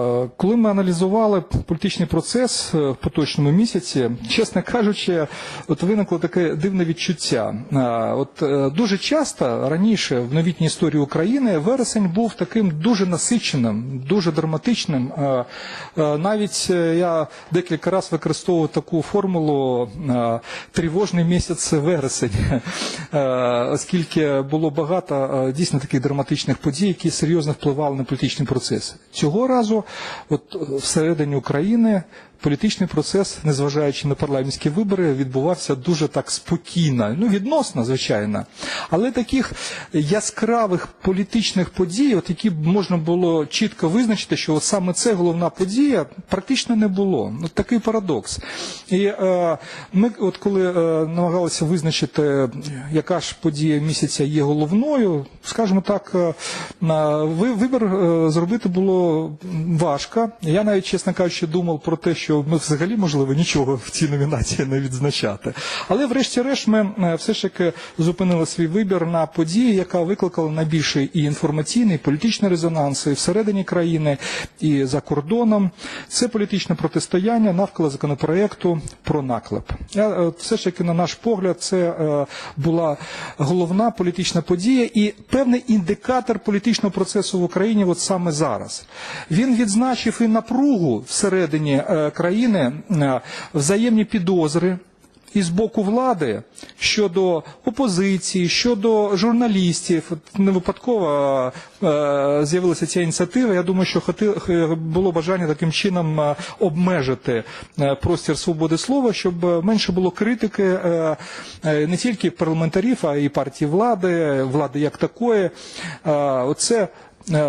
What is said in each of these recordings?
Uh, Коли ми аналізували політичний процес е, в поточному місяці, чесно кажучи, от виникло таке дивне відчуття. Е, От е, дуже часто раніше в новітній історії України вересень був таким дуже насиченим, дуже драматичним. Навіть я декілька разів використовував таку формулу тривожний місяць вересень, оскільки було багато дійсно таких драматичних подій, які серйозно впливали на політичний процес. Цього разу, от е, всередині України, політичний процес, незважаючи на парламентські вибори, відбувався дуже так спокійно, ну відносно, звичайно. Але таких яскравих політичних подій, от які можна було чітко визначити, що от саме це головна подія, практично не було. От такий парадокс. І е, ми, от коли е, намагалися визначити, яка ж подія місяця є головною, скажімо так, е, вибір е, зробити було важко. Я навіть, чесно кажучи, думав про те, що ми взагалі, можливо, нічого в цій номінації не відзначати. Але врешті-решт ми е, все ж таки зупинили свій вибір на події, яка викликала найбільший і інформаційний, і політичний резонанс і всередині країни, і за кордоном. Це політичне протистояння навколо законопроекту про наклеп. Е, все ж таки, на наш погляд, це е, була головна політична подія і певний індикатор політичного процесу в Україні от саме зараз. Він відзначив і напругу всередині е, країни, е, взаємні підозри. І з боку влади щодо опозиції, щодо журналістів, не випадково е, з'явилася ця ініціатива. Я думаю, що хоти, було бажання таким чином е, обмежити е, простір свободи слова, щоб е, менше було критики е, е, не тільки парламентарів, а й партії влади, влади як такої. Е, Оце е,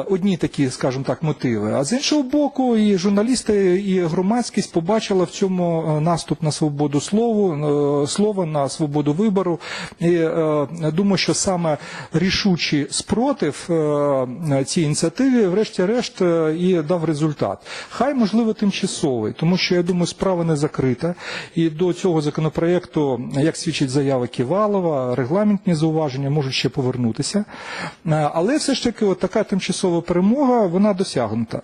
одні такі, скажімо так, мотиви. А з іншого боку, і журналісти, і громадськість побачила в цьому е, наступ на свободу слову, е, слова, на свободу вибору. І е, думаю, що саме рішучий спротив е, цій ініціативі, врешті-решт, е, і дав результат. Хай, можливо, тимчасовий, тому що я думаю, справа не закрита. І до цього законопроекту, як свідчить заява Ківалова, регламентні зауваження можуть ще повернутися. Е, Але все ж таки, от така тимчасова перемога, вона досягнута.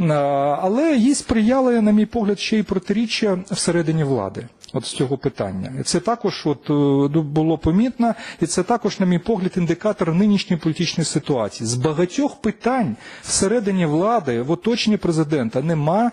Е, Але їй сприяли, на мій погляд, ще й протиріччя всередині влади. От з цього питання. Це також от, е, було помітно, і це також, на мій погляд, індикатор нинішньої політичної ситуації. З багатьох питань всередині влади, в оточенні президента, нема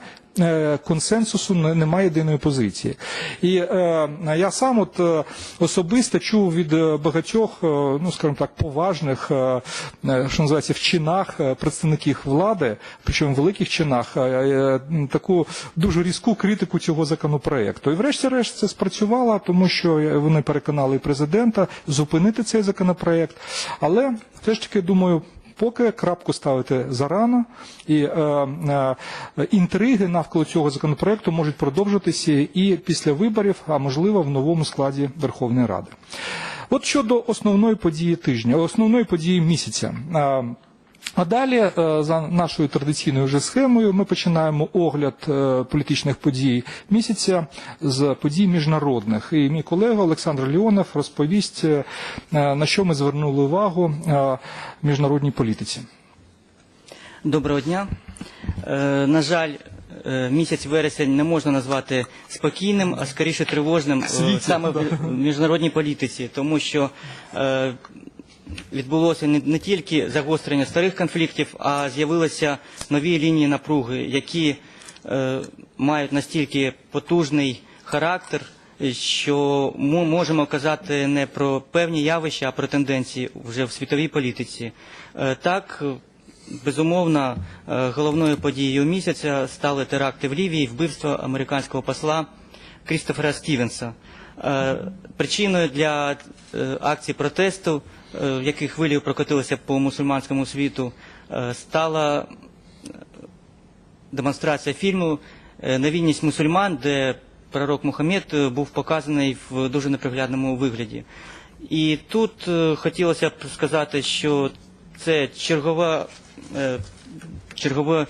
консенсусу, немає єдиної позиції. І е, я сам от е, особисто чув від е, багатьох, е, ну скажімо так, поважних, е, е, що називається, в чинах е, представників влади, причому в великих чинах, е, е, таку дуже різку критику цього законопроекту. І врешті-решт це спрацювало, тому що е, вони переконали президента зупинити цей законопроект. Але все ж таки думаю. Поки крапку ставити зарано, і е, е, інтриги навколо цього законопроекту можуть продовжитися і після виборів, а можливо в новому складі Верховної Ради. От щодо основної події тижня, основної події місяця. Е, а далі, е, за нашою традиційною вже схемою, ми починаємо огляд е, політичних подій місяця з подій міжнародних. І мій колега Олександр Леонов розповість, е, на що ми звернули увагу в міжнародній політиці. Доброго дня. На жаль, місяць вересень не можна назвати спокійним, а скоріше тривожним Світлим, саме в в міжнародній політиці, тому що відбулося не, тільки загострення старих конфліктів, а з'явилися нові лінії напруги, які е, мають настільки потужний характер, що ми можемо казати не про певні явища, а про тенденції вже в світовій політиці. Е, Так, безумовно, е, головною подією місяця стали теракти в Лівії, вбивство американського посла Крістофера Стівенса. Е, Причиною для е, акцій протесту, е, які хвилею прокотилися по мусульманському світу, стала демонстрація фільму Невінність мусульман, де пророк Мухаммед був показаний в дуже неприглядному вигляді. І тут хотілося б сказати, що це чергова, чергове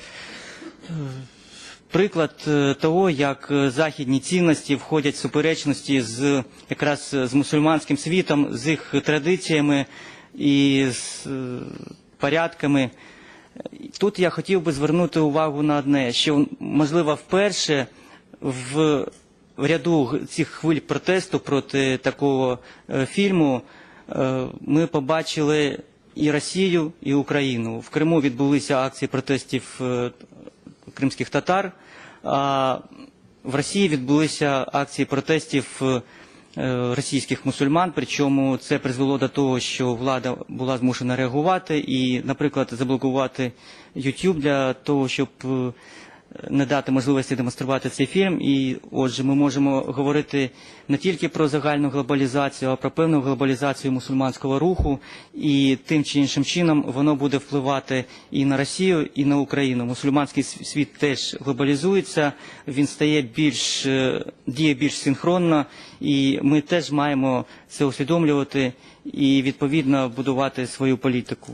приклад е, того, як е, західні цінності входять в суперечності з якраз е, з мусульманським світом, з їх традиціями і з порядками. Тут я хотів би звернути увагу на одне, що можливо вперше в ряду цих хвиль протесту проти такого фільму ми побачили і Росію, і Україну. В Криму відбулися акції протестів кримських татар, а в Росії відбулися акції протестів е, російських мусульман. Причому це призвело до того, що влада була змушена реагувати і, наприклад, заблокувати YouTube для того, щоб е, не дати можливості демонструвати цей фільм. І отже, ми можемо говорити не тільки про загальну глобалізацію, а про певну глобалізацію мусульманського руху, і тим чи іншим чином воно буде впливати і на Росію, і на Україну. Мусульманський світ теж глобалізується, він стає більш е, діє більш синхронно, і ми теж маємо це усвідомлювати і відповідно будувати свою політику.